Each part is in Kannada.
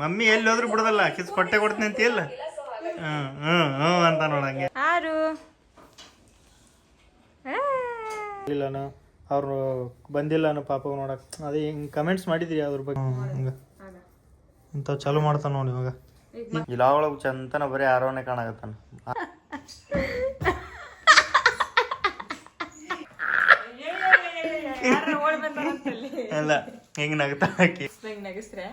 ಮಮ್ಮಿ ಎಲ್ಲಿ ಹೋದ್ರು ಬಿಡೋದಲ್ಲ ಕಿಸ್ ಕೊಟ್ಟೆ ಕೊಡ್ತೀನಿ ಅಂತ ಇಲ್ಲ ಹ್ಮ್ ಹ್ಮ್ ಹ್ಮ್ ಅಂತ ನೋಡಂಗೆ ಆರು. ಇಲ್ಲ ಅವ್ರು ಬಂದಿಲ್ಲ ಅನ್ನೋ ಪಾಪ ನೋಡಕ್. ಅದೇ ಹಿಂಗ್ ಕಮೆಂಟ್ಸ್ ಮಾಡಿದ್ರಿ ಅದ್ರ ಬಗ್ಗೆ. ಹಂಗ. ಇಂತ ಚಾಲು ಮಾಡ್ತಾನ ನೋಡಿ ಇವಾಗ. ಇಲ್ಲ ಒಳಗೆ ಚಂತನ ಬರೀ ಆರೋನೆ ಕಾಣಕತ್ತಾನ. ಅಲ್ಲ ಹೆಂಗ್ ನಗ್ತಾ ಹಾಕಿ? ನಗಿಸ್ರೆ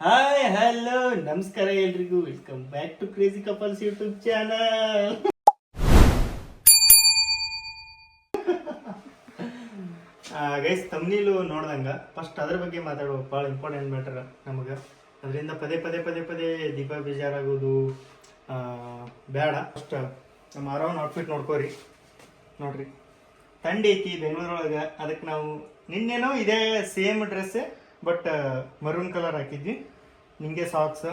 ಹಾಯ್ ಹಲೋ ನಮಸ್ಕಾರ ಎಲ್ರಿಗೂ. Welcome back to crazy couples YouTube channel guys thumbnail ನೋಡ್ದಂಗ. First ಅದ್ರ ಬಗ್ಗೆ ಮಾತಾಡುವ. ಭಾಳ ಇಂಪಾರ್ಟೆಂಟ್ ಮ್ಯಾಟರ್ ನಮಗ. ಅದರಿಂದ ಪದೇ ಪದೇ ಪದೇ ಪದೇ ದೀಪ ಬೇಜಾರಾಗೋದು ಆ, ಬೇಡ. ಫಸ್ಟ್ ನಮ್ಮ ಆರಾಮ್ ಔಟ್ಫಿಟ್ ನೋಡ್ಕೋರಿ. ನೋಡ್ರಿ. ಥಂಡಿ ಐತಿ ಬೆಂಗಳೂರೊಳಗೆ. ಅದಕ್ಕೆ ನಾವು ನಿನ್ನೆನೋ ಇದೇ same dress but maroon colour ಹಾಕಿದ್ವಿ. ನಿಮಗೆ ಸಾಕ್ಸ್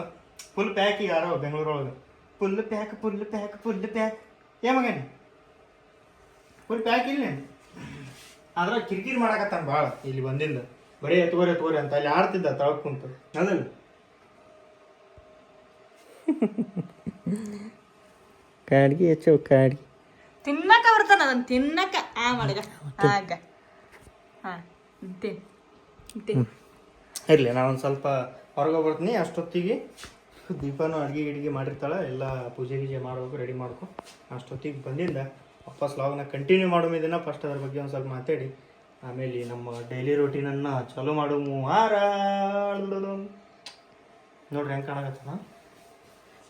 ಫುಲ್ ಪ್ಯಾಕ್ ಈಗ ಯಾರೋ ಬೆಂಗಳೂರೊಳಗೆ. Full pack full pack full pack ಏ ಮಗನಿ? ಫುಲ್ ಪ್ಯಾಕ್ ಇಲ್ಲ ಆದ್ರೆ ಕಿರಿಕಿರಿ ಮಾಡಕತ್ತಾನ ಭಾಳ ಇಲ್ಲಿ ಬಂದಿಲ್ಲ ಬರೀ ಎತ್ಕೋರಿ ಎತ್ಕೋರಿ ಅಂತ ಅಲ್ಲಿ ಆಡ್ತಿದ್ದ ತಳಕ್ ಕುಂತು. ಅದಲ್ಲ. ಕಾಡ್ಗಿ ಹೆಚ್ಚು ಕಾಡ್ಗಿ. ತಿನ್ನಕ ಬರ್ತಾನ ಅದನ್ನ ತಿನ್ನಕ ಆ ಮಾಡಿದ ಆಗ. ಹಾ ನಾನು ಸ್ವಲ್ಪ ಹೊರಗೆ ಬರ್ತೀನಿ. ಅಷ್ಟೊತ್ತಿಗೆ ದೀಪಾನು ಅಡುಗೆ ಗಿಡಿಗೆ ಮಾಡಿರ್ತಾಳೆ. ಎಲ್ಲ ಪೂಜೆ ಗೀಜೆ ಮಾಡ್ಬೇಕು, ರೆಡಿ ಮಾಡ್ಕೊ. ಅಷ್ಟೊತ್ತಿಗೆ ಬಂದಿಂದ ವಾಪಸ್ ಲಾಗ್ನ ಕಂಟಿನ್ಯೂ ಮಾಡೋ ಇದನ್ನ. ಫಸ್ಟ್ ಅದ್ರ ಬಗ್ಗೆ ಒಂದು ಸ್ವಲ್ಪ ಮಾತಾಡಿ. ಆಮೇಲೆ ನಮ್ಮ ಡೈಲಿ ರೂಟೀನನ್ನು ಚಾಲೂ ಮಾಡು ಮೂವಾರ ನೋಡ್ರಿ ಹೆಂಗೆ ಕಾಣಕತ್ತದ?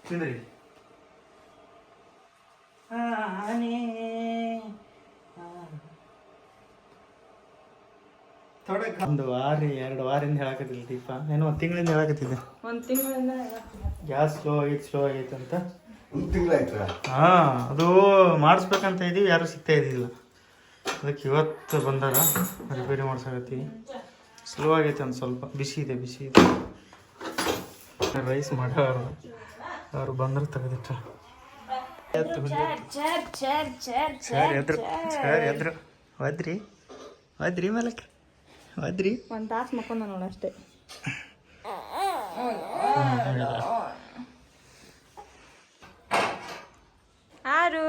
ತಿಂದ್ರಿ. ಆನೆ ಒಂದು ವಾರ ಎರಡು ವಾರದಿಂದ ಹೇಳಕತ್ತಿಲ್ಲ ದೀಪ. ಏನೋ ಒಂದು ತಿಂಗಳಿಂದ ಹೇಳಕತ್ತಿದ್ದೆ. ಒಂದ್ ತಿಂಗಳಿಂದ ಗ್ಯಾಸ್ ಸ್ಲೋ ಆಗೈತೆ ಸ್ಲೋ ಆಗೈತೆ ಅಂತ. ತಿಂಗಳಾಯ್ತಾ? ಹಾ ಅದು ಮಾಡಿಸ್ಬೇಕಂತ ಇದೀವಿ ಯಾರು ಸಿಗ್ತಾ ಇದ್ದಿಲ್ಲ. ಅದಕ್ಕೆ ಇವತ್ತು ಬಂದಾರ ರಿಪೇರಿ ಮಾಡ್ಸಕತ್ತೀವಿ. ಸ್ಲೋ ಆಗೈತೆ ಒಂದು ಸ್ವಲ್ಪ ಬಿಸಿ ಇದೆ ಬಿಸಿ ಇದೆ. ರೈಸ್ ಮಾಡೋರು ಅವ್ರು ಬಂದ್ರೆ ತೆಗೆದಿಟ್ಟ ಸರ್ ಎದ್ರು ಸರ್ ಎದ್ರು. ಒದ್ರಿ ಒದ್ರಿ ಮಲಕ್ ಒದ್ರಿ ಒಂದು ತಾಸು ಮಕ್ಕೊಂದ ನೋಡ ಅಷ್ಟೇ. ಆರು.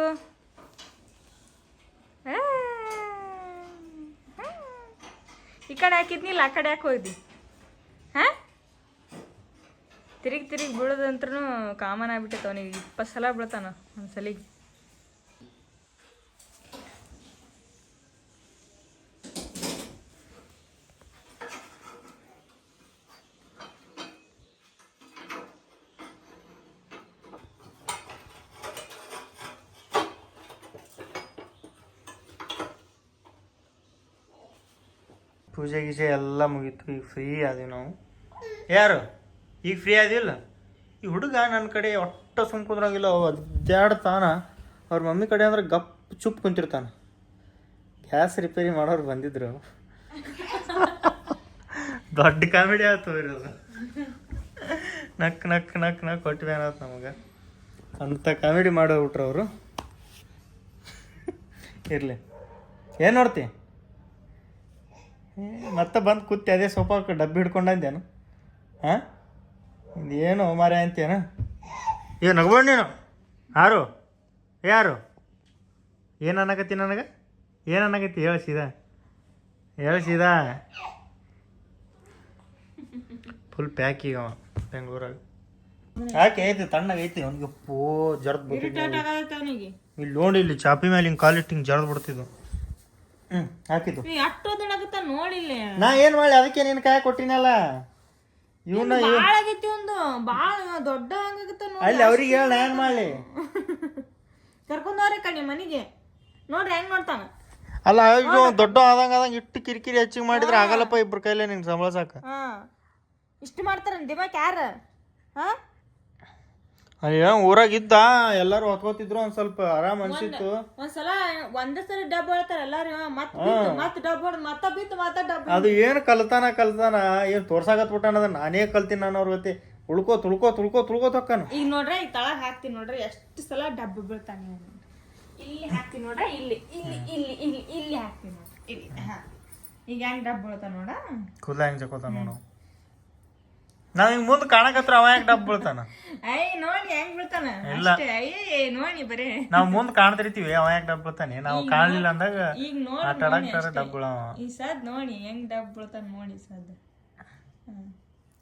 ಈ ಕಡೆ ಹಾಕಿದ್ನಿಲ್ಲ ಆ ಕಡೆ ಯಾಕೆ ಹೋಗ್ದಿ. ಹಾ? ತಿರುಗಿ ತಿರುಗಿ ಬೀಳೋದಂತ್ರೂ ಕಾಮನ್ ಆಗ್ಬಿಟ್ಟೈತೆ ಅವನಿಗೆ ಇಪ್ಪತ್ತು ಸಲ ಬೀಳ್ತಾನ ಒಂದ್ಸಲಿಗೆ ಪೂಜೆ ಗೀಜೆ ಎಲ್ಲ ಮುಗೀತು, ಈಗ ಫ್ರೀ ಆದೀವಿ ನಾವು. ಯಾರು? ಈಗ ಫ್ರೀ ಆದಿಲ್ಲ ಈ ಹುಡುಗ ನನ್ನ ಕಡೆ ಒಟ್ಟ ಸುಮ್ ಕುಂದ್ರಂಗಿಲ್ಲ. ಒದ್ದಾಡ್ತಾನ ಅವ್ರ ಮಮ್ಮಿ ಕಡೆ ಅಂದ್ರೆ ಗಪ್ ಚುಪ್ ಕುಂತಿರ್ತಾನ. ಗ್ಯಾಸ್ ರಿಪೇರಿ ಮಾಡೋರು ಬಂದಿದ್ರು. ದೊಡ್ಡ ಕಾಮಿಡಿ ಆಯ್ತು ಇರೋದು ನಕ್ ನಕ್ ನಕ್ ನಕ್ ಕೊಟ್ಟು ಬೇನಾಯ್ತು ನಮಗೆ. ಅಂತ ಕಾಮಿಡಿ ಮಾಡೋಗ್ಬಿಟ್ರು ಅವರು. ಇರಲಿ. ಏನು ನೋಡ್ತಿ? ಮತ್ತೆ ಬಂದು ಕೂತಿ ಅದೇ ಸೋಫಾಕ್ಕೆ ಡಬ್ಬಿ ಹಿಡ್ಕೊಂಡಂದೇನು ಹಾಂ? ಏನು ಮಾರ ಅಂತೇನು ಏ ನಗ್ಬೇಡ ನೀನು? ಯಾರು? ಯಾರು? ಏನು ಅನ್ನಕತ್ತಿ ನನಗೆ? ಏನು ಅನ್ನಕತ್ತಿ? ಹೇಳ ಸೀದಾ. ಹೇಳ ಸೀದಾ. ಫುಲ್ ಪ್ಯಾಕ್ ಈಗ ಬೆಂಗಳೂರಾಗ. ಯಾಕೆ ಐತಿ ತಣ್ಣಗೆ ಐತಿ ಅವ್ನಿಗೆ ಪೋ ಜರ್ದ್ ಅವನಿಗೆ. ಇಲ್ಲಿ ನೋಡಿ ಇಲ್ಲಿ ಚಾಪಿ ಮೇಲೆ ಹಿಂಗೆ ಕಾಲಿಟ್ಟು ಹಿಂಗೆ ಜರ್ದ್ ಬಿಡ್ತಿದ್ದು ಹ್ಞೂ ಹಾಕಿದ್ದು. ನಾ ಏನು ಮಾಡಿ ಅದಕ್ಕೆ ನೀನು ಕಾಯ ಕೊಟ್ಟಿನಲ್ಲ? ಇವನ್ನ ಬಾಳ ಆಗೈತಿ ಒಂದು. ಬಾಳ ದೊಡ್ಡ ಹಂಗಾಗತ್ತ ಅಲ್ಲಿ ಅವ್ರಿಗೆ ಹೇಳ ಏನ್ ಮಾಡ್ಲಿ. ಕರ್ಕೊಂಡವ್ರೆ ಕಣಿ ಮನೆಗೆ. ನೋಡ್ರಿ ಹೆಂಗ್ ನೋಡ್ತಾನ. ಅಲ್ಲ ಈಗ ದೊಡ್ಡ ಆದಂಗ ಆದಂಗ ಇಟ್ಟು ಕಿರಿಕಿರಿ ಹೆಚ್ಚಿಗೆ ಮಾಡಿದ್ರೆ ಆಗಲ್ಲಪ್ಪ ಇಬ್ರ ಕೈಲೇ ನಿಂಗೆ ಸಂಬಳಸಾಕ ಇಷ್ಟು ಮಾಡ್ತಾರ ದಿಮಾಕ್ ಯಾರ? ಹಾ? ಅಯ್ಯ ಊರಾಗ ಇದ್ದ ಎಲ್ಲಾರು ಹೊತ್ಕೋತಿದ್ರು ಒಂದ್ ಸ್ವಲ್ಪ ಆರಾಮ್ ಅನ್ಸಿತ್ತು. ಒಂದ್ಸಲ ಒಂದೇ ಸರಿ ಡಬ್ಬ ಹೇಳ್ತಾರ ಎಲ್ಲಾರು ಮತ್ ಮತ್ ಡಬ್ ಹೊಡ್ದ್ ಮತ್ತ ಬಿತ್ತು ಮತ್ತ ಡಬ್ಬ ಅದು ಏನ್ ಕಲ್ತಾನ ಕಲ್ತಾನ ಏನ್ ತೋರ್ಸಾಕತ್ ಬಿಟ್ಟಾನ ಅದ ನಾನೇ ಕಲ್ತೀನಿ ನಾನು ಅವ್ರ ಗತಿ. ಉಳ್ಕೋ ತುಳ್ಕೋ ತುಳ್ಕೋ ತುಳ್ಕೋ ತಕ್ಕನ. ಈಗ ನೋಡ್ರಿ ಈ ತಳ ಹಾಕ್ತೀನಿ ನೋಡ್ರಿ ಎಷ್ಟು ಸಲ ಡಬ್ ಬೀಳ್ತಾನೆ ಇಲ್ಲಿ ಹಾಕ್ತೀನಿ ನೋಡ್ರಿ ಇಲ್ಲಿ ಇಲ್ಲಿ ಇಲ್ಲಿ ಇಲ್ಲಿ ಇಲ್ಲಿ ಹಾಕ್ತೀನಿ ನೋಡ್ರಿ. ಇಲ್ಲಿ ಹಾ. ಈಗ ಹೆಂಗ್ ಡಬ್ ಬೀಳ್ತಾನ ನೋಡ. ಕೂದಲ ಹೆಂಗ್ ಜಕೋತಾನ ನೋಡು. ನಾವ್ ಮುಂದೆ ಮುಂದ್ ಕಾಣಕತ್ರ ಅವ ಯಾಕೆ ಡಬ್ ಬೀಳ್ತಾನ? ಐ ನೋಡಿ ಹೆಂಗ್ ಬೀಳ್ತಾನ? ಇಲ್ಲ. ಅಷ್ಟೇ ನೋಡಿ ಬರೇ. ನಾವ್ ಮುಂದ್ ಕಾಣ್ತಿರ್ತೀವಿ ಅವ ಯಾಕೆ ಡಬ್ ಬೀಳ್ತಾನೆ? ನಾವು ಕಾಣಲಿಲ್ಲ ಅಂದಾಗ ಈಗ ನೋಡಿ ಆಟ ಆಡಕ್ತಾರ ಡಬ್ ಬೀಳವ. ಈ ಸದ್ ನೋಡಿ ಹೆಂಗ್ ಡಬ್ ಬೀಳ್ತಾನ ನೋಡಿ ಸದ್.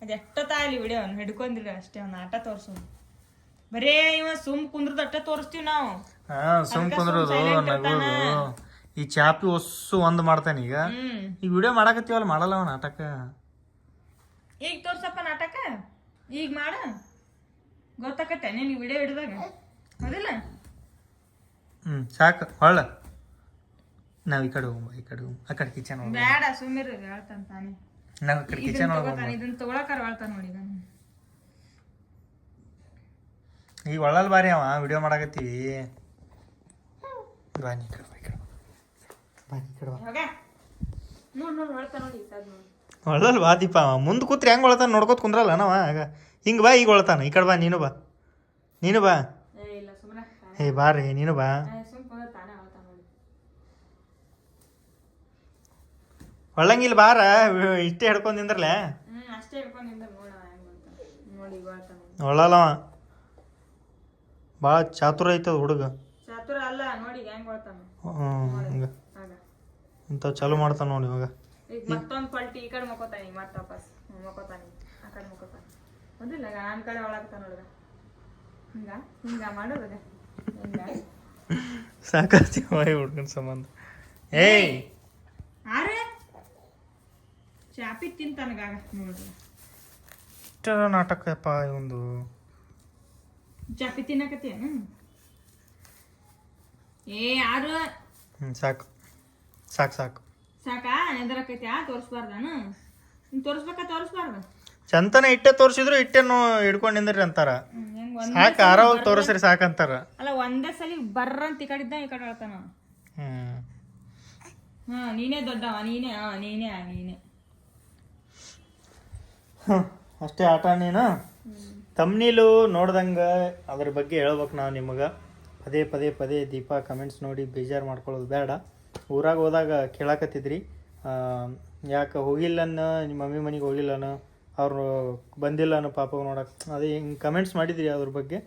ಎಷ್ಟ ಎಷ್ಟೊತ್ತಾಗಲಿ ವಿಡಿಯೋ ಅವ್ನು ಹಿಡ್ಕೊಂಡಿರ ಅಷ್ಟೇ ಅವ್ನ ಆಟ ತೋರ್ಸೋದು. ಬರೇ ಇವ ಸುಮ್ ಕುಂದ್ರದ ಅಟ್ಟ ತೋರಿಸ್ತೀವಿ ನಾವು. ಹಾ ಸುಮ್ ಕುಂದ್ರೋದು ನಗೋದು. ಈ ಚಾಪಿ ಒಸ್ಸು ಒಂದ್ ಮಾಡ್ತಾನ ಈಗ. ಹ್ಮ್. ಈಗ ವಿಡಿಯೋ ಮಾಡಕತ್ತೀವಲ್ಲ ಮಾಡಲ್ಲ ಅವನ ನಾಟಕ ಈಗ ತೋರ್ಸಪ್ಪ ನಾಟಕ? ಈಗ ಮಾಡ. ಗೊತ್ತಾಕತ್ತೆ ನೀನು ವಿಡಿಯೋ ಹಿಡ್ದಾಗ ಹೌದಿಲ್ಲ? ಹ್ಮ್ ಸಾಕು ಹೊಳ್ಳ ನಾವ್ ಈ ಕಡೆ ಹೋಗ್ಬ ಈ ಕಡೆ ಆ ಕಡೆ ಕಿಚನ್ ಒಳಗೆ ಬೇಡ ಸುಮ್ಮನೆ ಹೇಳ್ತಾನೆ ತಾನೇ. ನಾವ್ ಈ ಕಡೆ ಕಿಚನ್ ಒಳಗೆ ತಗೋತಾನ ಇದನ್ನ ತಗೊಳಕಾರ ಹೇಳ್ತಾನೆ ನೋಡಿ ಈಗ ಈಗ ಒಳ್ಳಲ್ ಬಾರಿ ಅವ ವಿಡಿಯೋ ಮಾಡಕತ್ತೀವಿ. ಬಾನಿ ಕಡೆ ಬಾಯಿ ಕಡೆ ಬಾನಿ ಕಡೆ ನೋಡ್ ನೋಡ್ ಹೇಳ್ತಾನ ನೋಡಿ ನೋಡಿ. ಒಳ್ಳಲ್ ಬಾ ದೀಪ ಅವ ಮುಂದ್ ಕೂತ್ರಿ ಹೆಂಗ್ ಒಳತಾನ? ನೋಡ್ಕೋತ ಕುಂದ್ರಲ್ಲ ನಾವ ಆಗ. ಹಿಂಗೆ ಬಾ ಈಗ ಒಳತಾನ. ಈ ಕಡೆ ಬಾ ನೀನು ಬಾ. ನೀನು ಬಾ. ಏ ಬಾರಿ ನೀನು ಬಾ. ಹೇಳ್ತಾನ ಒಳ್ಳಂಗಿಲ್ಲ ಬಾರ ಇಷ್ಟೇ ಹಿಡ್ಕೊಂಡು ನಿಂದ್ರಲೆ? ಹೇಳ್ತಾನ ಒಳ್ಳಲ್ಲವ ಭಾಳ ಚಾತುರ ಐತದ ಹುಡುಗ. ಚಾತುರ ಅಲ್ಲ ನೋಡಿ ಈಗ ಹೆಂಗ್ ಹೇಳ್ತಾನ ಹ್ಮ್ ಹಿಂಗ. ಆಗ. ಇಂಥವು ಚಾಲು ಮಾಡ್ತಾನ ನೋಡಿ ಇವಾಗ. ಈಗ ಮತ್ತೊಂದ್ ಪಲ್ಟಿ ಈ ಕಡೆ ಮಕ್ಕೋತಾನ ಮತ್ತ ವಾಪಸ್ ಮಕ್ಕೋತಾನ. ಆ ಕಡೆ ಮಕ್ಕೋತಾನ ಹೌದಿಲ್ಲ ಈಗ ನಾನ್ ಕಡೆ ಒಳಗ್ತಾನ ನೋಡ್ಗ ಹಿಂಗ ಹಿಂಗ ಮಾಡೋದ ಹಿಂಗ. ಸಾಕಾತಿ ಹುಡ್ಗನ್ ಸಂಬಂಧ. ಏಯ್! ಆರೆ? ಚಾಪಿ ತಿಂತಾನಗ ನೋಡ್ರಿ ಇಷ್ಟ ನಾಟಕಪ್ಪ ಇವಂದು ಚಾಪಿ ತಿನ್ನಕತ್ತೇನು ಏ ಯಾರು ಸಾಕು. ಸಾಕು ಸಾಕು. ಸಾಕಾ? ನೆದರಕೈತಿ. ಆ ತೋರಿಸ್ಬಾರ್ದಾನು? ನೀನ್ ತೋರಿಸ್ಬೇಕಾ? ತೋರಿಸ್ಬಾರ್ದು. ಚಂತನ ಇಟ್ಟೆ ತೋರಿಸಿದ್ರು ಇಟ್ಟೆ ಹಿಡ್ಕೊಂಡು ನಿಂದ್ರಿ ಅಂತಾರ. ಸಾಕ ಆರಾವಾಗ ತೋರಿಸ್ರಿ ಸಾಕಂತಾರ. ಅಲ್ಲ ಒಂದೇ ಸಲ ಬರ್ರಂತ ಈ ಕಡೆ ಇದ್ದ ಈ ಕಡೆ ಹೇಳ್ತಾನ ಹಾ ನೀನೇ ದೊಡ್ಡವ ನೀನೇ ಹಾ ನೀನೇ ಆ, ನೀನೇ. ಹ್ಮ್. ಅಷ್ಟೇ ಆಟ ನೀನು? ತಮ್ನೀಲು ನೋಡ್ದಂಗ ಅದ್ರ ಬಗ್ಗೆ ಹೇಳ್ಬೇಕು ನಾವು ನಿಮಗೆ. ಪದೇ ಪದೇ ಪದೇ ದೀಪ ಕಮೆಂಟ್ಸ್ ನೋಡಿ ಬೇಜಾರು ಮಾಡ್ಕೊಳ್ಳೋದು ಬೇಡ. ಊರಾಗ ಹೋದಾಗ ಕೇಳಾಕತ್ತಿದ್ರಿ. ಯಾಕೆ ಹೋಗಿಲ್ಲನ, ನಿಮ್ಮ ಮಮ್ಮಿ ಮನೆಗೆ ಹೋಗಿಲ್ಲನ, ಅವ್ರು ಬಂದಿಲ್ಲನ ಪಾಪ ನೋಡಕ್ಕೆ ಅದೇ ಹಿಂಗೆ ಕಮೆಂಟ್ಸ್ ಮಾಡಿದ್ರಿ ಅದ್ರ ಬಗ್ಗೆ.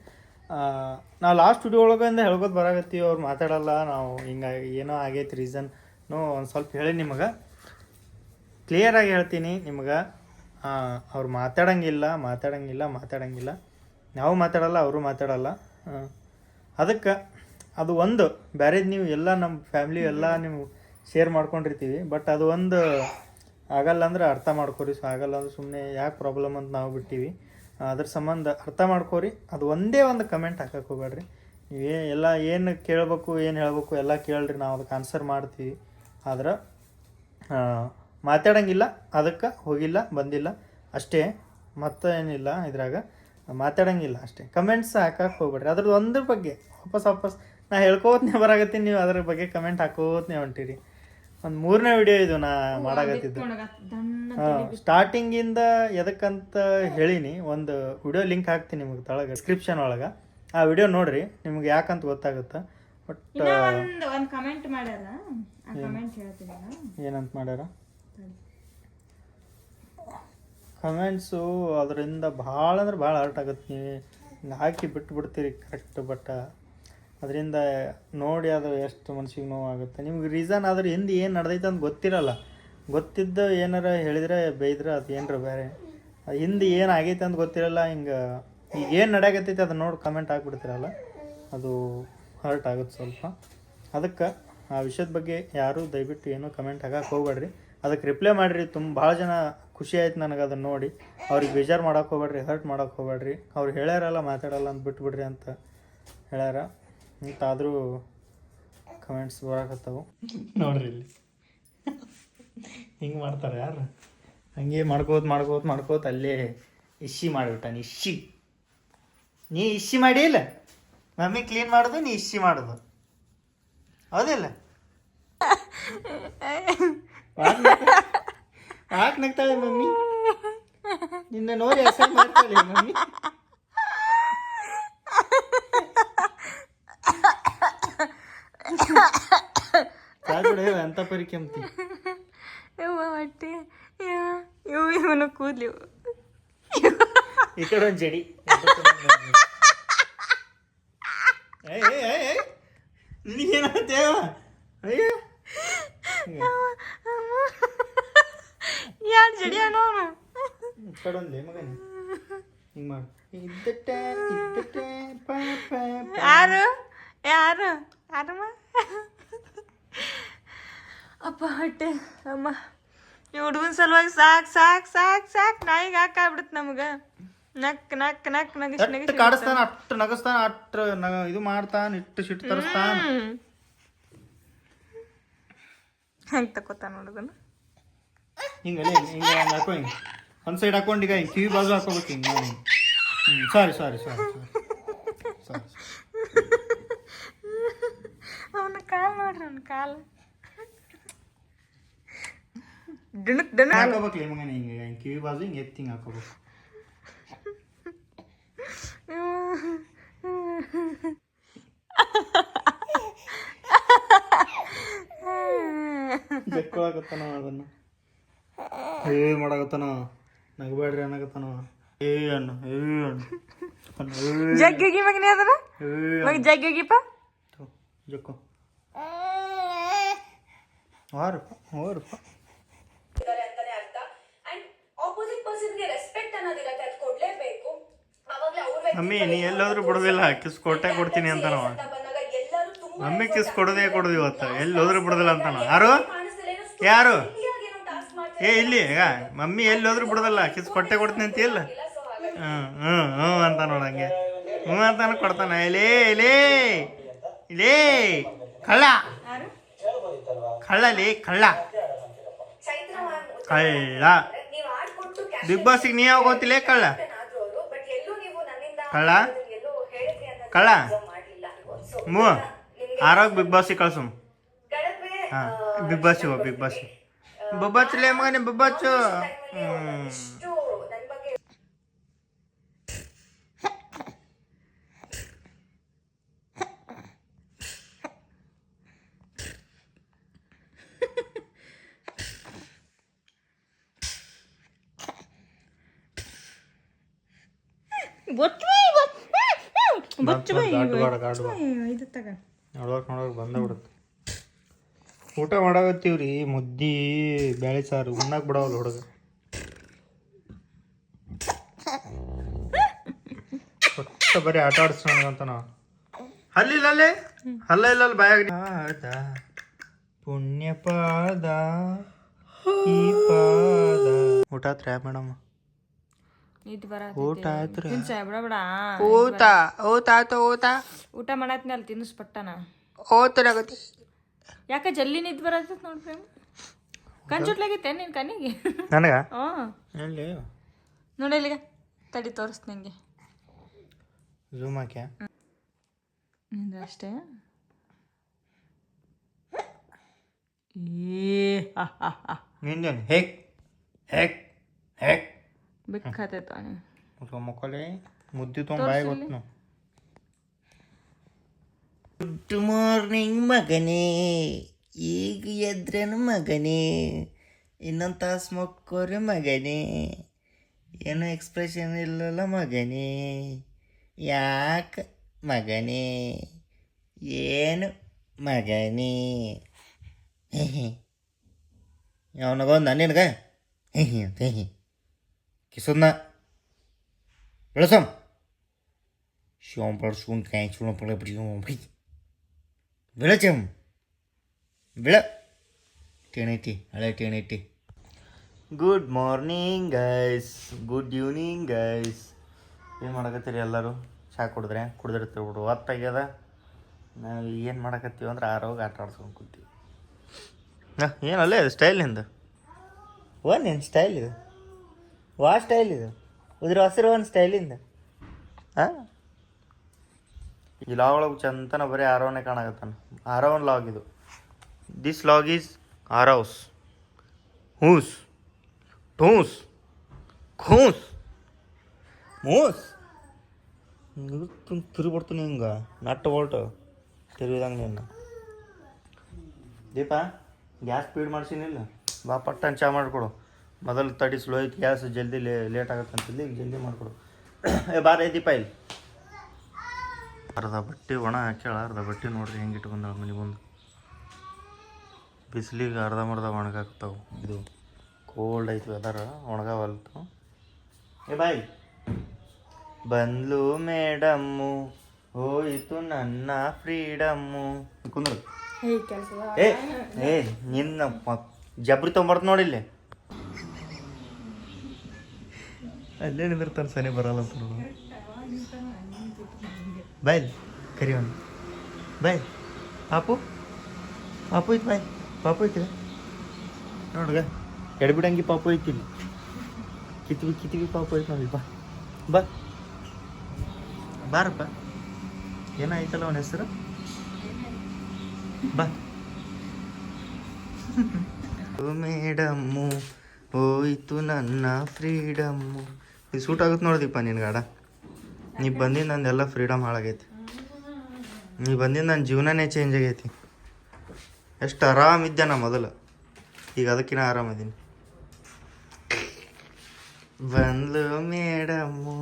ನಾವು ಲಾಸ್ಟ್ ವಿಡಿಯೋ ಒಳಗಿಂದ ಹೇಳ್ಕೊತ ಬರಾಕತ್ತೀವಿ ಅವ್ರು ಮಾತಾಡಲ್ಲ, ನಾವು ಹಿಂಗೆ ಏನೋ ಆಗೈತೆ ರೀಸನ್ನು ಒಂದು ಸ್ವಲ್ಪ ಹೇಳಿ ನಿಮಗೆ. ಕ್ಲಿಯರಾಗಿ ಹೇಳ್ತೀನಿ ನಿಮ್ಗೆ. ಅವ್ರು ಮಾತಾಡಂಗಿಲ್ಲ ಮಾತಾಡಂಗಿಲ್ಲ ಮಾತಾಡಂಗಿಲ್ಲ. ನಾವು ಮಾತಾಡಲ್ಲ, ಅವರು ಮಾತಾಡಲ್ಲ. ಅದಕ್ಕೆ ಅದು ಒಂದು. ಬೇರೆದು ನೀವು ಎಲ್ಲ ನಮ್ಮ ಫ್ಯಾಮಿಲಿ ಎಲ್ಲ ನೀವು ಶೇರ್ ಮಾಡ್ಕೊಂಡಿರ್ತೀವಿ. ಬಟ್ ಅದು ಒಂದು ಆಗಲ್ಲ ಅಂದ್ರೆ ಅರ್ಥ ಮಾಡ್ಕೋರಿ. ಸೊ ಆಗಲ್ಲ ಅಂದ್ರೆ ಸುಮ್ಮನೆ ಯಾಕೆ ಪ್ರಾಬ್ಲಮ್ ಅಂತ ನಾವು ಬಿಟ್ಟಿವಿ. ಅದ್ರ ಸಂಬಂಧ ಅರ್ಥ ಮಾಡ್ಕೋರಿ. ಅದು ಒಂದೇ ಒಂದು ಕಮೆಂಟ್ ಹಾಕಕ್ಕೆ ಹೋಗ್ಬೇಡ್ರಿ. ನೀವೇ ಎಲ್ಲ ಏನು ಕೇಳಬೇಕು, ಏನು ಹೇಳಬೇಕು ಎಲ್ಲ ಕೇಳ್ರಿ. ನಾವು ಅದಕ್ಕೆ ಆನ್ಸರ್ ಮಾಡ್ತೀವಿ. ಆದ್ರೆ ಮಾತಾಡಂಗಿಲ್ಲ. ಅದಕ್ಕೆ ಹೋಗಿಲ್ಲ, ಬಂದಿಲ್ಲ. ಅಷ್ಟೇ. ಮತ್ತೆ ಏನಿಲ್ಲ ಇದ್ರಾಗ. ಮಾತಾಡಂಗಿಲ್ಲ ಅಷ್ಟೇ. ಕಮೆಂಟ್ಸ್ ಹಾಕಕ್ಕೆ ಹೋಗ್ಬೇಡ್ರಿ. ಅದ್ರದ್ದು ಒಂದ್ರ ಬಗ್ಗೆ ವಾಪಸ್ ವಾಪಸ್ ನಾ ಹೇಳ್ಕೋತ್ನೇ ಬರಾಗತ್ತೀನಿ ನೀವು ಅದ್ರ ಬಗ್ಗೆ ಕಮೆಂಟ್ ಹಾಕೋತ್ನೇ ಹೊಂಟಿರಿ. ಒಂದು ಮೂರನೇ ವಿಡಿಯೋ ಇದು ನಾ ಮಾಡಾಕತ್ತಿದ್ದು. ಸ್ಟಾರ್ಟಿಂಗ್ ಸ್ಟಾರ್ಟಿಂಗಿಂದ ಎದಕ್ಕಂತ ಹೇಳಿನಿ ಒಂದು ವಿಡಿಯೋ ಲಿಂಕ್ ಹಾಕ್ತೀನಿ ನಿಮಗೆ ತಳಗ ಡಿಸ್ಕ್ರಿಪ್ಷನ್ ಒಳಗೆ. ಆ ವಿಡಿಯೋ ನೋಡ್ರಿ ನಿಮ್ಗೆ ಯಾಕಂತ ಗೊತ್ತಾಗುತ್ತೆ ಬಟ್ ಒಂದ್ ಕಮೆಂಟ್ ಮಾಡ್ಯಾರ? ಏನಂತ ಮಾಡ್ಯಾರ. ಕಮೆಂಟ್ಸು ಅದರಿಂದ ಭಾಳ ಅಂದ್ರೆ ಭಾಳ ಹರ್ಟ್ ಆಗುತ್ತೆ ನೀವು. ಹಾಕಿ ಬಿಟ್ಟು ಬಿಡ್ತೀರಿ ಕರೆಕ್ಟ್ ಬಟ್ ಅದರಿಂದ ನೋಡಿ ಅದು ಎಷ್ಟು ಮನ್ಸಿಗೆ ನೋವಾಗುತ್ತೆ. ನಿಮ್ಗೆ ರೀಸನ್ ಆದ್ರೆ ಹಿಂದೆ ಏನು ನಡೆದೈತೆ ಅಂತ ಗೊತ್ತಿರಲ್ಲ. ಗೊತ್ತಿದ್ದ ಏನಾರ ಹೇಳಿದ್ರೆ ಬೈದ್ರೆ ಅದು ಏನರ ಬೇರೆ. ಅದು ಹಿಂದೆ ಏನು ಆಗೈತೆ ಅಂತ ಗೊತ್ತಿರಲ್ಲ, ಹಿಂಗೆ ಈಗ ಏನು ನಡೆಯಕತ್ತೈತೆ ಅದನ್ನ ನೋಡಿ ಕಮೆಂಟ್ ಹಾಕ್ಬಿಡ್ತೀರಲ್ಲ. ಅದು ಹರ್ಟ್ ಆಗುತ್ತೆ ಸ್ವಲ್ಪ. ಅದಕ್ಕೆ ಆ ವಿಷಯದ ಬಗ್ಗೆ ಯಾರೂ ದಯವಿಟ್ಟು ಏನೂ ಕಮೆಂಟ್ ಹಾಕಕ್ಕೆ ಹೋಗ್ಬೇಡ್ರಿ. ಅದಕ್ಕೆ ರಿಪ್ಲೈ ಮಾಡಿರಿ, ತುಂಬ ಭಾಳ ಜನ ಖುಷಿ ಆಯ್ತು ನನಗೆ ಅದನ್ನು ನೋಡಿ. ಅವ್ರಿಗೆ ಬೇಜಾರು ಮಾಡೋಕೆ ಹೋಗ್ಬೇಡ್ರಿ ಹರ್ಟ್ ಮಾಡೋಕೆ ಹೋಗ್ಬೇಡ್ರಿ. ಅವ್ರು ಹೇಳ್ಯಾರಲ್ಲ ಮಾತಾಡಲ್ಲ ಅಂತ ಬಿಟ್ಬಿಡ್ರಿ ಅಂತ ಹೇಳ್ಯಾರ. ಅಂತ ಆದರೂ ಕಮೆಂಟ್ಸ್ ಬರಾಕತ್ತವು. ನೋಡ್ರಿ ಇಲ್ಲಿ. ಹಿಂಗೆ ಮಾಡ್ತಾರೆ ಯಾರು? ಹಂಗೆ ಮಾಡ್ಕೋತ ಮಾಡ್ಕೋತ ಮಾಡ್ಕೋತ ಅಲ್ಲೇ ಇಶಿ ಮಾಡಿಬಿಟ್ಟಾನೆ ಇಶಿ. ನೀ ಇಶಿ ಮಾಡಿ ಇಲ್ಲ? ಮಮ್ಮಿ ಕ್ಲೀನ್ ಮಾಡೋದು ನೀ ಇಶಿ ಮಾಡೋದು. ಹೌದಿಲ್ಲ ಯಾಕೆ ನಗ್ತಾಳೆ ಮಮ್ಮಿ. ನಿನ್ನ ನೋಡಿ ಮಾಡ್ತಾಳೆ ಮಮ್ಮಿ. ಸಾಕು ಬಿಡು, ಎಂತ ಪರಿ ಕೆಮ್ತಿ ಯವ್ವ ಇವನು ಕೂದ್ಲಿ. ಈ ಕಡೆ ಒಂದು ಜಡಿ. ನಿನಗೇನಾಗ್ತೇವ ಅಯ್ಯ. ಯಾರು ಜಡಿ ಅವನು? ಈ ಕಡೆ ಒಂದ್ಲೇ ಮಗನೇ. ಹಿಂಗೆ ಮಾಡು. ಇದ್ದಟ್ಟ ಇದ್ದಟ್ಟ ಪ ಪ ಪ. ಯಾರು? ಯಾರು? ಯಾರಮ್ಮ? ಅಪ್ಪ ಹೊಟ್ಟೆ. ಅಮ್ಮ. ಈ ಹುಡುಗನ ಸಲುವಾಗಿ ಸಾಕ್ ಸಾಕ್ ಸಾಕ್ ಸಾಕ್. ನಾಯಿಗೆ ಹಾಕಾಗ್ಬಿಡುತ್ತೆ ನಮ್ಗೆ. ನಕ್ ನಕ್ ನಕ್ ನಗಿಸ್ ನಗಿಸ್ ಕಾಡಿಸ್ತಾನ? ಅಟ್ಟು ನಗಸ್ತಾನ? ಅಟ್ಟು ನಗ ಇದು ಮಾಡ್ತಾನ? ಇಟ್ಟು ಸಿಟ್ಟು ತರಿಸ್ತಾನ? ಹೆಂಗೆ ತಕೋತಾನ ಹುಡುಗನ. ಹಿಂಗೆ ಹಿಂಗೆ ಹಂಗೆ ಹಾಕೋ ಹಿಂಗೆ. ಒಂದು ಸೈಡ್ ಹಾಕೊಂಡು ಈಗ ಹಿಂಗೆ ಕಿವಿ ಬಾಜು ಹಾಕೋಬೇಕು ಹಿಂಗೆ ಹ್ಞೂ ಸಾರಿ ಸಾರಿ ಸಾರಿ ಸಾರಿ. ಅವನ ಕಾಲ್ ನೋಡ್ರಿ ಅವನ ಕಾಲ್. ಡಿಣಕ್ ಡಿಣ ಹಾಕೋಬೇಕ್ಲಿ ಮಗನ ಹಿಂಗೆ ಹಿಂಗೆ ಕಿವಿ ಬಾಜು ಹಿಂಗೆ ಎತ್ತಿ ಹಿಂಗೆ ಹಾಕೋಬೇಕು ಬೆಕ್ಕೊಳಕತ್ತಾನ ಅದನ್ನ. ಏ ಮಾಡಕತ್ತಾನ ನಗಬೇಡ್ರಿ ಅನ್ನಕತ್ತಾನ ಏ ಅಣ್ಣ ಏ ಅಣ್ಣ. ಜಗ್ಗಿ ಮಗನೇ ಅದನ? ಮಗ ಜಗ್ಗಿಗಿಪ್ಪ? ಜಕ್ಕೋ ವಾರಪ್ಪ ವಾರಪ್ಪ ಮಮ್ಮಿ ನೀ ಎಲ್ಲಾದ್ರೂ ಬಿಡೋದಿಲ್ಲ ಕಿಸ್ ಕೊಟ್ಟೆ ಕೊಡ್ತೀನಿ ಅಂತ ನಾವ ಬಂದಾಗ ಎಲ್ಲರೂ ತುಂಬಾ ಮಮ್ಮಿ ಕಿಸ್ ಕೊಡೋದೇ ಕೊಡೋದು ಇವತ್ತು ಎಲ್ಲಿ ಹೋದ್ರೂ ಬಿಡೋದಿಲ್ಲ ಅಂತ ನಾವ್. ಯಾರು? ಯಾರು? ಏ ಇಲ್ಲಿ ಈಗ ಮಮ್ಮಿ ಎಲ್ಲಿ ಹೋದ್ರೂ ಬಿಡೋದಿಲ್ಲ ಕಿಸ್ ಕೊಟ್ಟೆ ಕೊಡ್ತೀನಿ ಅಂತ ಇಲ್ಲ? ಹ್ಞೂ ಹ್ಞೂ ಹ್ಞೂ ಅಂತ ನೋಡಂಗೆ ಹ್ಞೂ ಅಂತಾನು ಕೊಡ್ತಾನ. ಇಲೇ ಇಲೇ ಇಲೇ ಕಳ್ಳ. ಕಳ್ಳಲಿ ಕಳ್ಳ. ಕಳ್ಳ. ಬಿಗ್ ಬಾಸಿಗೆ ನೀ ಯಾವಾಗ ಗೊತ್ತಿಲ್ಲ ಕಳ್ಳ ಆದ್ರೂ ಅವರು ಬಟ್ ಎಲ್ಲೂ ನೀವು ನನ್ನಿಂದ ಕಳ್ಳ? ಕಳ್ಳ? ಮೂ ಆರೋಗ್ ಬಿಗ್ ಬಾಸಿಗೆ ಕಳ್ಸು. ಹಾಂ ಬಿಗ್ ಬಾಸ್ ಓ ಬಿಗ್ ಬಾಸ್ ಬೊಬ್ಬಚ್ಚಲೇ ಮಗನೇ ಬೊಬ್ಬಚ್ಚು ಹ್ಞೂ ಇಷ್ಟು ನನ್ ಬಗ್ಗೆ ಬೊಚ್ಚು ಬೈ ಬೊಚ್ಚು ಬೊಚ್ಚು ಬೈ ಗಾಡ್ವಾಡ ಗಾಡ್ವಾಡ ಇದು ತಗ. ನೋಡ್ಬೇಕು ನೋಡ್ಬೇಕು ಬಂದ ಬಿಡುತ್ತೆ ಊಟ ಮಾಡಾಕತ್ತೀವ್ರಿ ಮುದ್ದಿ ಬ್ಯಾಳಿ ಸಾರು ಉಣ್ಣಕ್ಕೆ ಬಿಡವಲ್ಲ ಹುಡುಗ. ಒಟ್ಟ ಬರೀ ಆಟ ಆಡಿಸ್ಕೊಂಡಂತ ನಾವು. ಅಲ್ಲ ಅಲ್ಲೇ? ಇಲ್ಲ ಅಲ್ಲಿ ಬಾಯಾಗ ಪಾದ ಪುಣ್ಯ ಪಾದ ಈ ಪಾದ. ಊಟ ಆತ್ರಿ ಮೇಡಮ್? ಊಟ ಆಯ್ತ್ರಿ? ತಿನ್ಸ ಬಿಡ ಬಿಡ. ಊಟ ಆಯ್ತು ಓತರಾಗತ್ತೆ ಯಾಕ ಜಲ್ಲಿ ನಿದ್ ಬರತ್ತೆ ನೋಡ್ ಪ್ರೇಮ್? ಕಣ್ಚುಟ್ಲಾಗಿತ್ತೆ ನಿನ್ ಕಣ್ಣಿಗೆ? ನನಗ? ಹೇಳಿ ನೋಡಿ ಇಲ್ಲಿಗ. ತಡಿ ತೋರಿಸ್ ನಿಂಗೆ. ಝೂಮ್ ಹಾಕ್ಯಾ? ಅಷ್ಟೇ? ಏ ನಿಂದೇನು? ಹೇಗ್? ಹೇಗ್? ಹೇಗ್ ಬಿಕ್ಕತ್ತೈತ ಮಕ್ಕಳೇ ಮುದ್ದೆ ತೊಗೊಂಡು ಬಾಯಿ ಗೊತ್ತು ಗುಡ್ ಮಾರ್ನಿಂಗ್ ಮಗನೇ ಈಗ ಎದ್ರೇನು ಮಗನೇ? ಇನ್ನೊಂದು ತಾಸು ಮಕ್ಕೋರಿ ಮಗನೇ. ಏನೋ ಎಕ್ಸ್ಪ್ರೆಷನ್ ಇಲ್ಲಲ್ಲ ಮಗನೇ. ಯಾಕೆ ಮಗನೇ? ಏನು ಮಗನೇ? ಅವನಗೊಂದ ನಿನಗೆ ಹಿ ಹಿ ಅಂತ ಹಿ ಕಿಸನ್ನ ಬೆಳಸಂ ಶಿವಂ ಪಡ್ಸ್ಕೊಂಡು ಕಾಯಿ ಚೂಣ ಪಡ ಬಿಡಿ ಬೆಳಚಂ ಬೆಳ ಟೇಣೈತಿ, ಹಳೆ ಟೇಣೈತಿ. Good morning guys good evening guys ಏನು ಮಾಡಕತ್ತೀರಿ ಎಲ್ಲರೂ? ಚಹಾ ಕುಡಿದ್ರೆ? ಕುಡಿದಿರ್ತೀವಿ ಬಿಡು. ಹೊತ್ತಾಗ್ಯದ ನಾವು ಏನು ಮಾಡಕತ್ತೀವಿ ಅಂದ್ರೆ ಆರೋಗ್ಯ ಆಟ ಆಡ್ಸ್ಕೊಂಡು ಕೂತೀವಿ. ಏನಲ್ಲೇ ಅದು ಸ್ಟೈಲ್ ನಿಂದು? ಓ ನಿನ್ನ ಸ್ಟೈಲ್ ಇದು. ವಾ ಸ್ಟೈಲ್ ಇದು. ಉದ್ರ ಹಸಿರು ಒಂದು ಸ್ಟೈಲಿಂದ ಹಾಂ? ಈ ಲಾಗ್ ಒಳಗೆ ಚಂತನ ಬರೀ ಆರೋನೇ ಕಾಣಕತ್ತಾನ. ಆರೋನ್ ಲಾಗ್ ಇದು. ದಿಸ್ ಲಾಗ್ ಈಸ್ ಆರೌಸ್ ಹೂಸ್. ಠೂಸ್ ಖೂಸ್. ಮೂಸ್. ತಿರುಗಿಬಿಡ್ತೀನಿ ಹಿಂಗೆ. ನಟ್ಟು ಬೋಲ್ಟು ತಿರುಗಿದಂಗೆ ನಿನ್ನ ದೀಪ ಗ್ಯಾಸ್ ಸ್ಪೀಡ್ ಮಾಡ್ಸಿನಿಲ್ಲ. ಬಾ ಪಟ್ಟನ್ ಚಾ ಮಾಡಿಕೊಡು. ಮೊದಲು ತಡಿ ಸ್ಲೋ ಐತಿ ಗ್ಯಾಸ್ ಜಲ್ದಿ ಲೇಟ್ ಆಗತ್ತೆ ಅಂತಿಲ್ಲ ಈಗ ಜಲ್ದಿ ಮಾಡಿಕೊಡು. ಏ ಬಾರ ದೀಪ ಇಲ್ಲಿ. ಅರ್ಧ ಬಟ್ಟೆ ಒಣ ಹಾಕ್ಯಾಳ ಅರ್ಧ ಬಟ್ಟೆ ನೋಡ್ರಿ ಹೆಂಗೆ ಇಟ್ಕೊಂಡಾಳ ಮನೆ ಬಂದು ಬಿಸಿಲಿಗೆ ಅರ್ಧ ಮರ್ಧ ಒಣಗಾಕ್ತಾವೆ ಇದು ಕೋಲ್ಡ್ ಐತಿ ವೆದರ್ ಒಣಗಾವಲ್ತು. ಏ ಬಾಯ್. ಬಂದ್ಲು ಮೇಡಮ್ಮು ಹೋಯಿತು ನನ್ನ ಫ್ರೀಡಮ್ಮು. ಕುಂದ್ರು. ಏ ಏ ನಿನ್ನ ಜಬ್ರಿ ತೊಂಬರ್ತು ನೋಡಿಲ್ಲಿ ಅಲ್ಲೇ ನಿಂದಿರ್ತಾನೆ ಸನಿ ಬರಲ್ಲ ಅಂತ ನೋಡು. ಬಾಯ್ ಕರಿವನ್ ಬಾಯ್, ಪಾಪು. ಪಾಪು ಐತಿ ಬಾಯ್, ಪಾಪು ಐತಿ ನೋಡ್ಗ ಎಡ್ಬಿಡಂಗಿ ಪಾಪು ಐತಿ ಕಿತ್ಬಿ ಕಿತ್ವಿ ಪಾಪು ಐತಿ ನೋಡಿ ಬಾ. ಬಾ. ಬಾರಪ್ಪ. ಏನಾಯ್ತಲ್ಲ ಅವನ ಹೆಸರು? ಬಾ. ಮೇಡಮ್ಮು, ಹೋಯ್ತು ನನ್ನ ಫ್ರೀಡಮ್ಮು ಇದು ಸೂಟ್ ಆಗುತ್ತೆ ನೋಡಿದೀಪ ನಿನ್ನ ಗಾಡ. ನೀ ಬಂದಿದ್ದು ನಂದೆಲ್ಲ ಫ್ರೀಡಮ್ ಹಾಳಾಗೈತಿ. ನೀ ಬಂದಿದ್ದು ನನ್ನ ಜೀವನನೇ ಚೇಂಜ್ ಆಗೈತಿ. ಎಷ್ಟು ಆರಾಮಿದ್ದೆ ನಾ ಮೊದಲು. ಈಗ ಅದಕ್ಕಿಂತ ಆರಾಮದೀನಿ ಬಂದ್ಲು ಮೇಡಮ್ಮು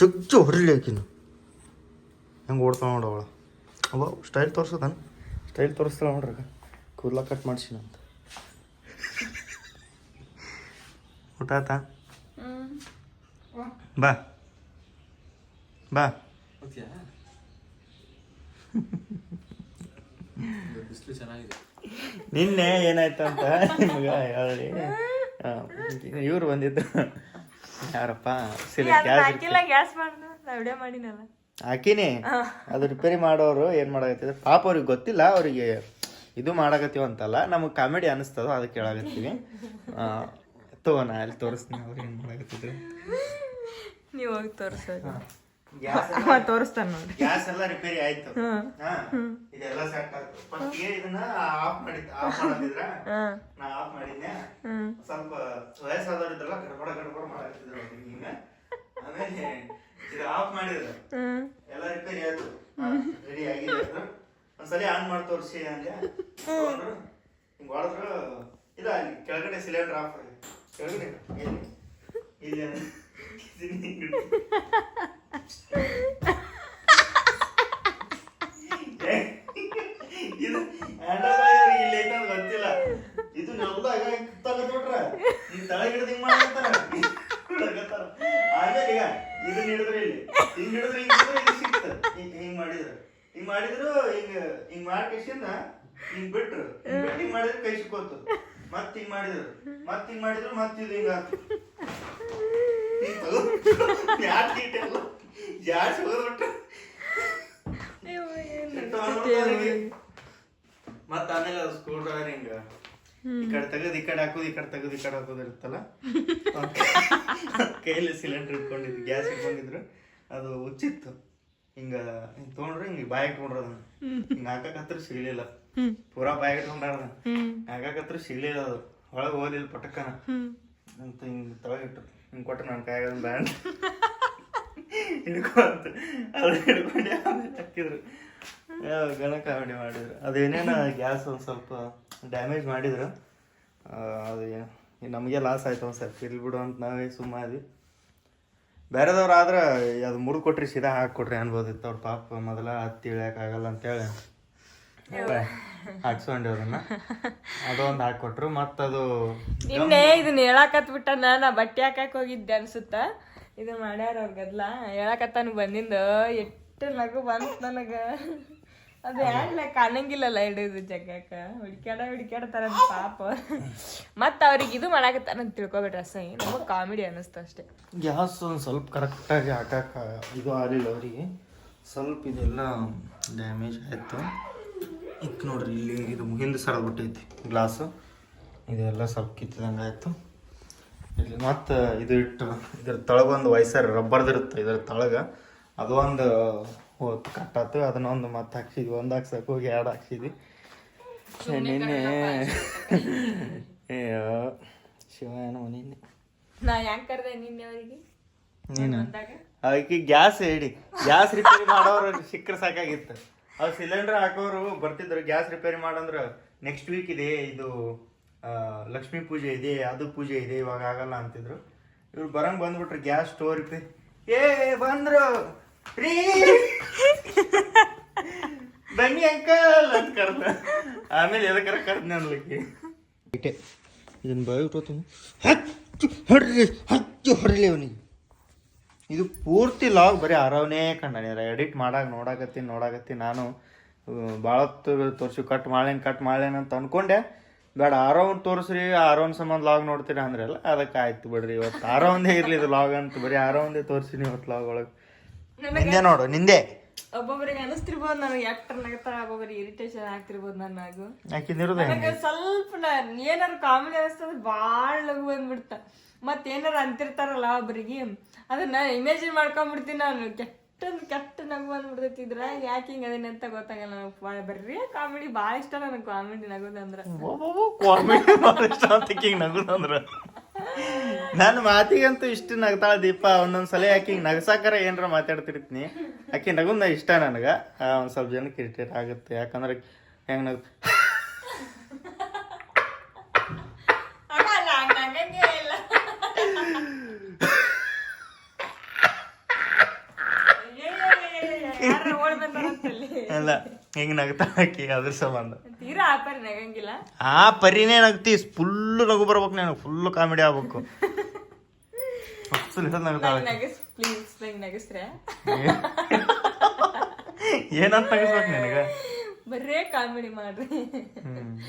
ಜಗ್ಜು ಹೊರಲಿ ಆಕಿನ. ಹೆಂಗೆ ಓಡ್ತಾವ ನೋಡವಳ ಅವ ಸ್ಟೈಲ್ ತೋರ್ಸೋದಾನ? ಸ್ಟೈಲ್ ತೋರಿಸ್ತಾ ನೋಡ್ರಿ ಕೂದಲ ಕಟ್ ಮಾಡ್ಸಿನಂತ. ಊಟ ಆತಾ ಬಾ. ಬಾ. ನಿನ್ನೆ ಏನಾಯ್ತು ಅಂತ ನಿಮ್ಗೆ ಹೇಳಿ. ಇವ್ರು ಬಂದಿದ್ರು ಯಾರಪ್ಪ? ಸಿಲಿ ಗ್ಯಾಸ್ ವಿಡಿಯೋ ಮಾಡಿನಲ್ಲ. ಹಾಕಿನಿ. ಅದು ರಿಪೇರಿ ಮಾಡೋರು ಏನು ಮಾಡಕತ್ತಿದ್ರು? ಪಾಪ ಅವ್ರಿಗೆ ಗೊತ್ತಿಲ್ಲ ಅವರಿಗೆ ಇದು ಮಾಡಕತ್ತೀವಂತಲ್ಲ ನಮಗೆ ಕಾಮಿಡಿ ಅನಿಸ್ತದ ಅದಕ್ಕೆ ಹೇಳಾಕತ್ತೀವಿ. ತಗೋ ನಾ ಅಲ್ಲಿ ತೋರಿಸ್ತೀನಿ ಅವ್ರು ಏನು ಮಾಡಾಕತ್ತಿದ್ರು. ನೀವು ಹೋಗಿ ತೋರಿಸೋದು ಗ್ಯಾಸ್ ಅವ ತೋರಿಸ್ತಾನ ನೋಡಿ. ಗ್ಯಾಸ್ ಎಲ್ಲ ರಿಪೇರಿ ಆಯ್ತು. ಹಾ, ಇದೆಲ್ಲ ಸೆಟ್ ಆಯ್ತು ಫಸ್ಟ್ಗೆ ಇದನ್ನ ಆಫ್ ಮಾಡಿದ್ ಆಫ್ ಮಾಡಿದ್ರ ನಾ ಆಫ್ ಮಾಡಿದ್ನೆ. ಸ್ವಲ್ಪ ವಯಸ್ಸಾದವ್ರು ಇದ್ರಲ್ಲ ಗಡಬಡ ಗಡಬಡ ಮಾಡಾಕ್ತಿದ್ರು ಅವ್ರಿಗೆ ಹಿಂಗ ಆಮೇಲೆ ಇದು ಆಫ್ ಮಾಡಿದ್ರು. ಎಲ್ಲ ರಿಪೇರಿ ಆಯ್ತು. ರೆಡಿ ಆಗಿದೆ ಅದು ಒಂದ್ಸಲಿ ಆನ್ ಮಾಡಿ ತೋರಿಸಿ ಅಂದೆ. ತಗೊಂಡ್ರು. ಹಿಂಗ್ ಹೊಡೆದ್ರು. ಇಲ್ಲ ಕೆಳಗಡೆ ಸಿಲಿಂಡರ್ ಆಫ್ ಆಗಿದೆ. ಮಾಡಿದ್ರು. ಹಿಂಗ್ ಹಿಂಗ್ ಹಿಂಗ್ ಮಾಡ್ಕೇಶಿಂದ ಹಿಂಗ್ ಬಿಟ್ರು. ಹಿಂಗ್ ಮಾಡಿದ್ರೆ ಕೈ ಸಿಕ್ಕೋತು. ಮತ್ ಹಿಂಗ್ ಮಾಡಿದ್ರು ಮತ್ ಹಿಂಗ್ ಮಾಡಿದ್ರು ಮತ್ ಇದು ಹಿಂಗ ಯಾಕೆ ಇಟ್ಟೆಲ್ಲ ಜಾಸ್ತಿ ಹೋಗ್ಬಿಟ್ರು ಮತ್ತ ಆಮೇಲೆ ಅದು ಸ್ಕ್ರೂ ಡ್ರೈವರ್ ಹಿಂಗ. ಈ ಕಡೆ ತೆಗೆದು ಈ ಕಡೆ ಹಾಕೋದು ಈ ಕಡೆ ತೆಗೆದು ಈ ಕಡೆ ಹಾಕೋದು ಇರುತ್ತಲ್ಲ? ಕೈಯಲ್ಲಿ ಸಿಲಿಂಡರ್ ಇಟ್ಕೊಂಡಿದ್ರು ಗ್ಯಾಸ್ ಇಟ್ಕೊಂಡಿದ್ರು. ಅದು ಉಚ್ಚಿತ್ತು. ಹಿಂಗ ಹಿಂಗ್ ತೊಗೊಂಡ್ರೆ ಹಿಂಗ್ ಬಾಯಿ ಇಟ್ಕೊಂಡ್ರ ಹಿಂಗ ಹತ್ರ ಸಿಗ್ಲಿಲ್ಲ. ಪೂರಾ ಬಾಯ್ ಇಟ್ಕೊಂಡಾರ್ದ ಹಾಕಕತ್ರ ಸಿಗ್ಲಿಲ್ಲ ಅದು ಒಳಗೆ ಹೋಗ್ಲಿಲ್ಲ ಪಟಕನ. ಅಂತ ಹಿಂಗ್ ತಳಗಿಟ್ಟು ಹಿಂಗೆ ಕೊಟ್ಟು ನನ್ನ ಕೈಯಾಗ ಬ್ಯಾಂಡ್. ಹಿಡ್ಕೊ ಅಂತ ಅದು ಹಿಡ್ಕೊಂಡು ಆಮೇಲೆ ಹಾಕಿದ್ರು ಗಣ ಕಾಮಿಡಿ ಮಾಡಿದ್ರು. ಅದೇನೇನ ಗ್ಯಾಸ್ ಒಂದು ಸ್ವಲ್ಪ ಡ್ಯಾಮೇಜ್ ಮಾಡಿದ್ರು. ಅದು ನಮಗೆ ಲಾಸ್ ಆಯ್ತು ಒಂದು ಸ್ವಲ್ಪ. ಇಲ್ಲಿ ಬಿಡು ಅಂತ ನಾವೇ ಸುಮ್ಮನೆ ಬೇರೆದವ್ರು ಆದ್ರೆ ಅದು ಮುರಿದು ಕೊಟ್ರಿ ಸೀದಾ ಹಾಕಿ ಕೊಟ್ರಿ ಅನ್ಬೋದಿತ್ತು. ಅವ್ರ ಪಾಪ ಮೊದಲ ಹತ್ತಿ ಇಳಿಯೋಕ್ಕಾಗಲ್ಲ ಅಂತೇಳಿ. ಹಾಕ್ಸ್ಕೊಂಡವ್ರನ್ನ. ಅದೊಂದು ಹಾಕೊಟ್ರು ಮತ್ತದು ನಿನ್ನೆ ಇದನ್ನ ಹೇಳಾಕತ್ ಬಿಟ್ಟನ ನಾ ಬಟ್ಟೆ ಹಾಕಕ್ ಹೋಗಿದ್ದೆ ಅನ್ಸುತ್ತ? ಇದು ಮಾಡ್ಯಾರ ಅವ್ರ ಗದ್ಲ. ಹೇಳಕತ್ತಾನ ಬಂದಿಂದ ಎಷ್ಟು ನಗು ಬಂತ ನನಗ. ಅದು ಯಾಕೆ ಕಾಣಂಗಿಲ್ಲಲ್ಲ ಹಿಡಿದು ಜಗ್ಗಕ್ಕ ಹುಡ್ಕ್ಯಾಡ ಹುಡ್ಕ್ಯಾಡ್ತಾರ ಪಾಪ. ಮತ್ತ ಅವ್ರಿಗೆ ಇದು ಮಾಡಾಕತ್ತಾನ ಅಂತ ತಿಳ್ಕೊಬೇಡ್ರಿ ಅಸಹ್ಯ ನಮಗೆ ಕಾಮಿಡಿ ಅನಿಸ್ತು ಅಷ್ಟೇ. ಗ್ಯಾಸ್ ಒಂದು ಸ್ವಲ್ಪ ಕರೆಕ್ಟಾಗಿ ಹಾಕಕ್ಕೆ ಇದು ಆಗಲಿಲ್ಲ ಅವರಿಗೆ. ಸ್ವಲ್ಪ ಇದೆಲ್ಲ ಡ್ಯಾಮೇಜ್ ಆಯಿತು. ಇತ್ತು ನೋಡ್ರಿ ಇಲ್ಲಿ ಇದು ಹಿಂದೆ ಸರದ್ಬಿಟ್ಟೈತಿ ಗ್ಲಾಸು ಇದೆಲ್ಲ ಸ್ವಲ್ಪ ಕಿತ್ತಿದಂಗೆ ಆಯಿತು. ಇಲ್ಲಿ ಮತ್ತು ಇದು ಇಟ್ಟು ಇದ್ರ ತಳಗೊಂದು ವಯಸ್ಸಾರ ರಬ್ಬರ್ದಿರುತ್ತೆ ಇದ್ರ ತಳಗ. ಅದು ಒಂದು ಹೋತು ಕಟ್ಟಾತು ಅದನ್ನ ಒಂದು ಮತ್ತೆ ಹಾಕ್ಸಿದ್ವಿ ಒಂದು ಹಾಕ್ಸಕ್ಕೆ ಹೋಗಿ ಎರಡು ಹಾಕ್ಸಿದ್ವಿ ನಿನ್ನೆ. ಅಯ್ಯೋ ಶಿವ ಏನೋ ನಿನ್ನೆ. ನಾ ಯಾಕೆ ಕರ್ದೆ ನಿನ್ನೆ ಅವರಿಗೆ? ನೀನು? ಅದಕ್ಕೆ ಗ್ಯಾಸ್ ಹೇಳಿ. ಗ್ಯಾಸ್ ರಿಪೇರಿ ಮಾಡೋರು ಸಿಕ್ಕರೆ ಸಾಕಾಗಿತ್ತು. ಅವ್ರು ಸಿಲಿಂಡರ್ ಹಾಕೋರು ಬರ್ತಿದ್ರು ಗ್ಯಾಸ್ ರಿಪೇರಿ ಮಾಡಂದ್ರೆ ನೆಕ್ಸ್ಟ್ ವೀಕ್ ಇದೆ, ಇದು ಲಕ್ಷ್ಮೀ ಪೂಜೆ ಇದೆ, ಅದು ಪೂಜೆ ಇದೆ, ಇವಾಗ ಆಗಲ್ಲ ಅಂತಿದ್ರು. ಇವ್ರು ಬರಂಗ್ ಬಂದ್ಬಿಟ್ರೆ ಗ್ಯಾಸ್ ಸ್ಟೋರ್ ರಿಪೇರಿ ಏ, ಬಂದ್ರು. ಬನ್ನಿ ಅಂಕಲ್ ಅಂತ ಕರ್ದ. ಆಮೇಲೆ ಎದಕ್ಕಾರ ಕರ್ದ ಅನ್ಲಿಕ್ಕೆ. ಇದನ್ನ ಹಚ್ಚು ಹೊಡ್ರಿ ಹಚ್ಚು ಹೊಡ್ರಿ ಅವನಿಗೆ. ಇದು ಪೂರ್ತಿ ಲಾಗ್ ಬರೀ ಆರವನೇ ಕಂಡ ಎಡಿಟ್ ಮಾಡಾಗ ನೋಡಾಕತ್ತೀನಿ ನೋಡಾಕತ್ತೀನಿ. ನಾನು ಭಾಳ ತೋರಿಸಿ ಕಟ್ ಮಾಡ್ಲೇನು ಕಟ್ ಮಾಡ್ಲೇನು ಅಂತ ಅನ್ಕೊಂಡೆ. ಬೇಡ ಆರೋನ್ ತೋರಿಸ್ರಿ ಆರೋನ್ ಸಂಬಂಧ ಲಾಗ್ ನೋಡ್ತೀರಾ ಅಂದ್ರಲ್ಲ ಅದಕ್ಕೆ ಆಯ್ತು ಬಿಡ್ರಿ. ಇವತ್ತು ಆರವಂದೇ ಇರ್ಲಿ ಇದು ಲಾಗ್ ಅಂತ ಬರೀ ಆರವಂದೇ ತೋರಿಸಿನಿ ಇವತ್ತು ಲಾಗ್ ಒಳಗೆ. ನಿಂದೆ ನೋಡು, ನಿಂದೆ. ಒಬ್ಬೊಬ್ಬರಿಗೆ ಅನಿಸ್ತಿರ್ಬೋದು ನನಗೆ ಆಕ್ಟರ್ ನಗತಾರ ಒಬ್ಬೊಬ್ಬರಿಗೆ ಇರಿಟೇಷನ್ ಆಗ್ತಿರ್ಬೋದು ನನಗೂ ಯಾಕಿಂದಿರೋದು ನನಗೆ ಸ್ವಲ್ಪ ಏನಾರು ಕಾಮಿಡಿ ಅನಿಸ್ತದ ಭಾಳ ಲಘು ಬಂದ್ಬಿಡ್ತ ಮತ್ ಏನಾರ ಅಂತಿರ್ತಾರಲ್ಲ ಒಬ್ಬರಿಗೆ ಅದನ್ನ ಇಮೇಜಿನ್ ಮಾಡ್ಕೊಂಡ್ಬಿಡ್ತೀನಿ ನಾನು. ಕೆಟ್ಟ ಕೆಟ್ಟ ನಗು ಬಂದ್ಬಿಡ್ತೈತಿ ಇದ್ರ ಯಾಕೆ ಹಿಂಗ ಅದೇನೆ ಅಂತ ಗೊತ್ತಾಗಲ್ಲ ನನಗೆ ಭಾಳ ಬರ್ರಿ ಕಾಮಿಡಿ ಭಾಳ ಇಷ್ಟ ನನಗೆ ಕಾಮಿಡಿ ನಗೋದಂದ್ರ. ಕಾಮಿಡಿ ಭಾಳ ಇಷ್ಟ ಅಂತ ಹಿಂಗೆ ನಗುದಂದ್ರ. ನನ್ನ ಮಾತಿಗಂತೂ ಇಷ್ಟು ನಗ್ತಾಳ ದೀಪ ಒಂದೊಂದ್ಸಲ ಆಕಿ ನಗಸಾಕರ ಏನಾರ ಮಾತಾಡ್ತಿರ್ತೀನಿ. ಆಕಿ ನಗುಂದ ಇಷ್ಟ ನನಗೆ. ಒಂದು ಸ್ವಲ್ಪ ಜನಕ್ಕೆ ಇರಿಟೇಟ್ ಆಗುತ್ತೆ. ಯಾಕಂದ್ರೆ ಹೆಂಗೆ ನಗ್ ಅಲ್ಲ ಹೆಂಗ್ ನಗ್ತಾ ಆಕಿ ಅದ್ರ ಸಂಬಂಧ? ತೀರಾ ಪರಿ ನಗಂಗಿಲ್ಲ. ಆ ಪರಿನೇ ನಗ್ತಿ ಫುಲ್ ನಗು ಬರ್ಬೇಕು ನಾನು ಫುಲ್ ಕಾಮಿಡಿ ಆಗ್ಬೇಕು. ಫುಲ್ ಹಿಡಿದು ನಗ್ತಾಳ ಆಕಿ. ನಗಸ್ ಪ್ಲೀಸ್ ನಂಗೆ ನಗಸ್ರೆ. ಏನಂತ ನಗಿಸ್ಬೇಕು ನಿನಗೆ? ಬರೇ ಕಾಮಿಡಿ ಮಾಡ್ರಿ.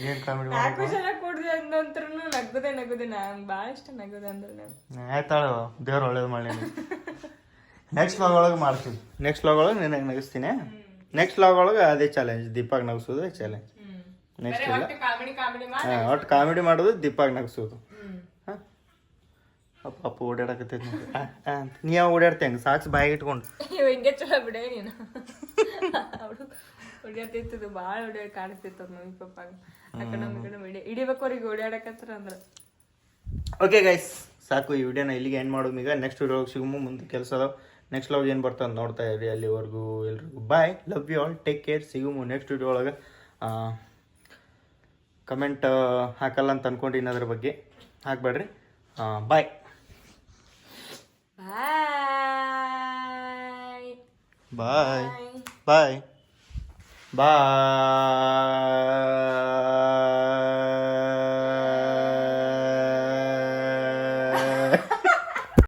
ಏನ್ ಕಾಮಿಡಿ ನಾಲ್ಕು ಜನ ಕೂಡ್ದು ಅಂದಂತ್ರು ನಗುದೇ ನಗುದೆ ನಂಗೆ ಭಾಳ ಇಷ್ಟ ನಗುದೆ ಅಂದ್ರೆ ನಾನು ಆಯ್ತಾಳ ದೇವ್ರು ಒಳ್ಳೇದು ಮಾಡಿ ನೆಕ್ಸ್ಟ್ ಲಾಗ್ ಒಳಗೆ ಮಾಡ್ತೀವಿ. ನೆಕ್ಸ್ಟ್ ಲಾಗ್ ಒಳಗೆ ನಿನಗೆ ನಗಿಸ್ತೀನಿ. ನೆಕ್ಸ್ಟ್ ಲಾಗ್ ಒಳಗೆ ಅದೇ ಚಾಲೆಂಜ್ ದೀಪಾಗ್ ನಗಿಸೋದು ಚಾಲೆಂಜ್ ನೆಕ್ಸ್ಟ್ ಇಲ್ಲ. ಹಾಂ ಒಟ್ಟು ಕಾಮಿಡಿ ಮಾಡೋದು ದೀಪಾಗ್ ನಗಿಸೋದು. ಹಾಂ? ಅಪ್ಪ ಅಪ್ಪ ಓಡಾಡಕತ್ತೈತಿ. ನೀ ಯಾವ ಓಡಾಡ್ತಿ ಹಂಗೆ? ಸಾಕ್ಸ್ ಬಾಯಿಗೆ ಇಟ್ಕೊಂಡು. ಇವ್ ಹಿಂಗೆ ಚಲೋ ಬಿಡೇ ನೀನು. ಓಡಾಡ್ತಿತ್ತು ಭಾಳ ಓಡಾಡಿ ಕಾಣಿಸ್ತಿತ್ತು ಅದು ಮಮ್ಮಿ ಪಪ್ಪಾಗ ಹಿಡಿಬೇಕು ಅವ್ರಿಗೆ ಓಡಾಡಕತ್ರ ಅಂದ್ರೆ. ಓಕೆ ಗೈಸ್ ಸಾಕು ಈ ವಿಡಿಯೋನ ಇಲ್ಲಿಗೆ ಎಂಡ್ ಮಾಡೋದು. ಈಗ ನೆಕ್ಸ್ಟ್ ವಿಡಿಯೋ ಸಿಗುಮು ಮುಂದೆ ಕೆಲಸ ಅದಾವ. ನೆಕ್ಸ್ಟ್ ಲವ್ ಏನು ಬರ್ತದೆ ನೋಡ್ತಾ ಇರಿ ಅಲ್ಲಿವರೆಗೂ ಎಲ್ರಿಗೂ. Bye love you all take care ಸಿಗುಮು next video ಒಳಗೆ. ಕಮೆಂಟ್ ಹಾಕಲ್ಲ ಅಂತ ಅನ್ಕೊಂಡಿನಿ ಅದ್ರ ಬಗ್ಗೆ. ಹಾಕ್ಬೇಡ್ರಿ. ಬಾಯ್ ಬಾಯ್ ಬಾಯ್ ಬಾಯ್ ಬಾಯ್